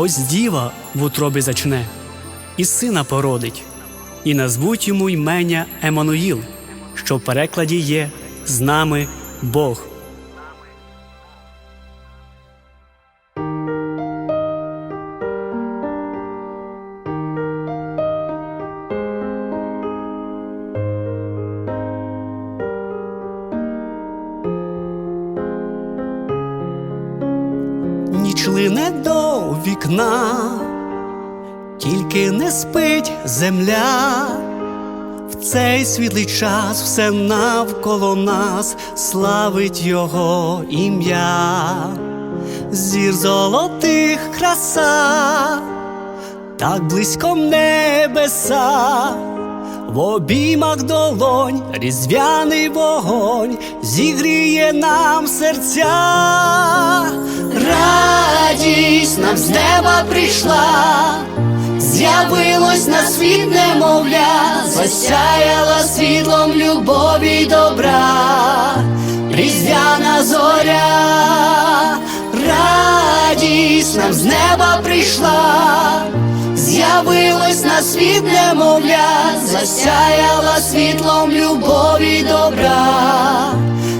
Ось діва в утробі зачне, і сина породить, і назвуть йому ймення Еммануїл, що в перекладі є з нами Бог. Ніч лине до вікна, тільки не спить земля. В цей світлий час все навколо нас славить Його ім'я, зір золотих краса, так близько небеса, в обіймах долонь різдвяний вогонь зігріє нам серця. Радість нам з неба прийшла, з'явилось на світ немовля, засяяла світлом любові й добра, різдвяна зоря, радість нам з неба прийшла, з'явилось на світ немовля, засяяла світлом любові добра,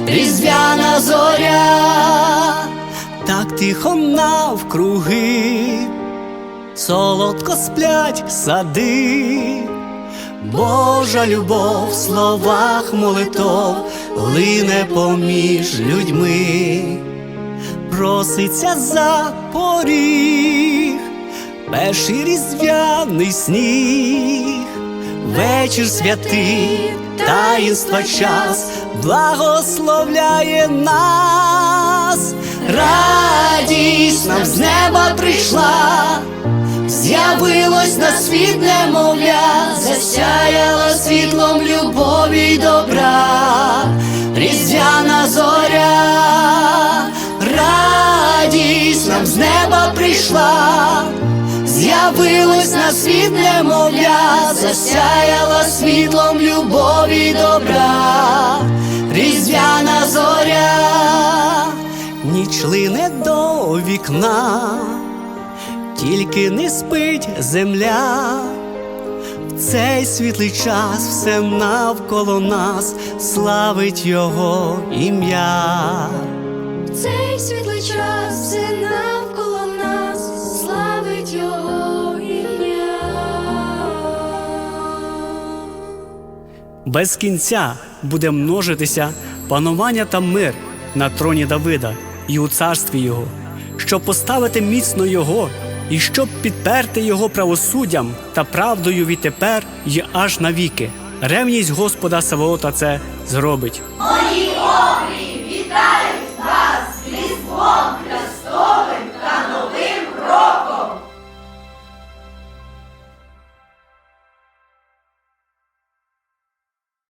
різдвяна зоря, так тихо навкруги солодко сплять сади, Божа любов в словах молитов лине поміж людьми, проситься за поріг, перший різдвяний сніг, вечір святий, таїнства час благословляє нас, радість нам з неба прийшла. З'явилось на світ немовля, засяяла світлом любові й добра, з'явилось на світ немовля, засяяла світлом любові добра, різдвяна зоря, ніч лине до вікна тільки не спить земля. В цей світлий час все навколо нас славить Його ім'я. Цей світлий час все навколо Без кінця буде множитися панування та мир на троні Давида і у царстві Його, щоб поставити міцно Його і щоб підперти Його правосуддям та правдою відтепер і аж навіки. Ревність Господа Савоота це зробить.